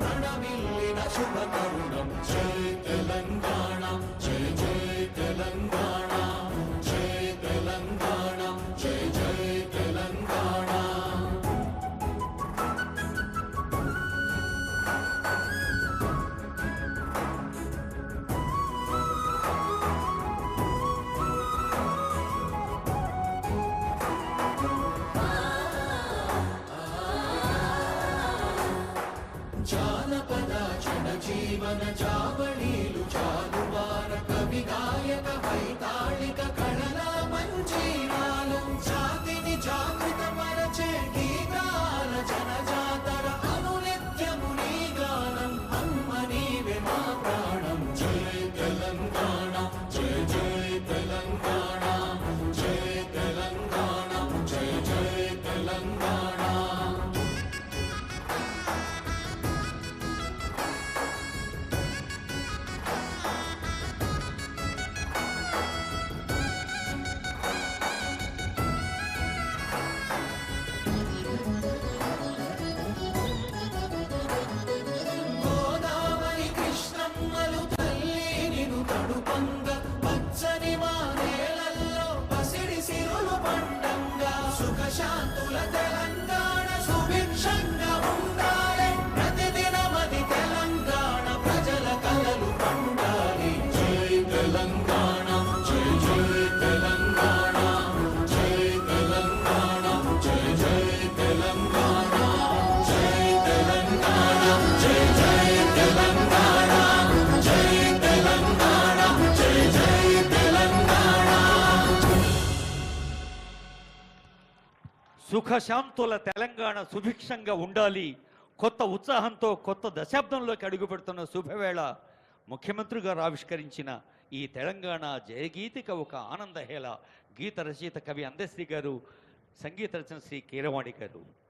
ప్రణమిల్లిన శుభ కరుణం. చైతల జీవన చావళి సుఖశాంతుల తెలంగాణ సుభిక్షంగా ఉండాలి. కొత్త ఉత్సాహంతో కొత్త దశాబ్దంలోకి అడుగుపెడుతున్న శుభవేళ ముఖ్యమంత్రి గారు ఆవిష్కరించిన ఈ తెలంగాణ జయగీతిక ఒక ఆనందహేళ. గీత రచయిత కవి అందశ్రీ గారు సంగీత రచన శ్రీ కీరవాణి గారు.